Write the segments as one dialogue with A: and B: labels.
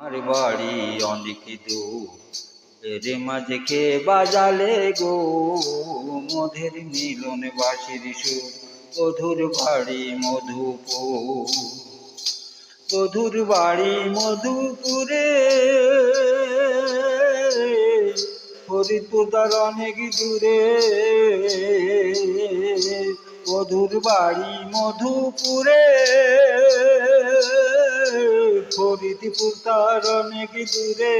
A: আমার বাড়ি অনেক দূর। এর মাঝে কে বাজালে গো? মধের মিলন বাসির সুর। মধুর বাড়ি মধুপুর। মধুর বাড়ি মধুপুরে। ফরিদপুর অনেক দূরে। মধুর বাড়ি মধুপুরে। ফরিদপুর তার দূরে।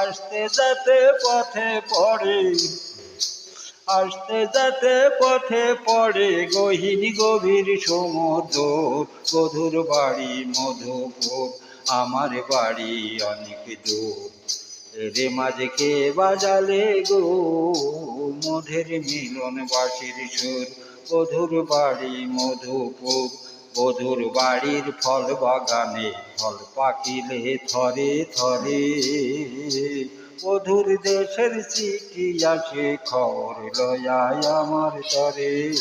A: আসতে যাতে পথে পড়ে, আসতে যাতে পথে পড়ে গহিনী গভীর সমুদ্র মধুর বাড়ি মধুপুর, আমার বাড়ি অনেক দূর। রে মাঝে কে বাজালে গো, মধুর মিলন বাসির সুর মধুর বাড়ি মধুপুর। মধুর বাড়ির ফল বাগানে, ফল পাকিলে থরে থরে। মধুর দেশের চিঠি আসে খবর লয়ায় আমার তরে।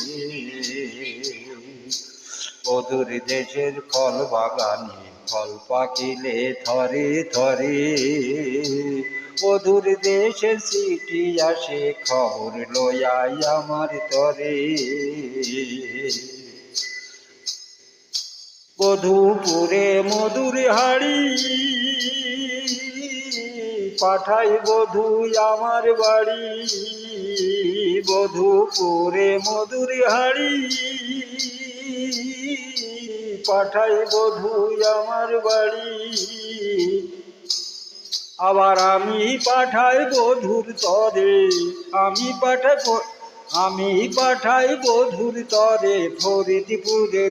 A: মধুর দেশের ফল বাগানে, ফল পাকিলে থরে থরে। মধুর দেশের চিঠি আসে খবর লয়ায় আমার তরে। বধুপুরে মধুর হাড়ি পাঠাই বধু আমার বাড়ি। বধুপুরে মধুর হাড়ি পাঠাই বধু আমার বাড়ি। আবার আমি পাঠাই বধুর তরে, আমি পাঠাই আমি পাঠাই বধুর তরে, ফরিদপুরে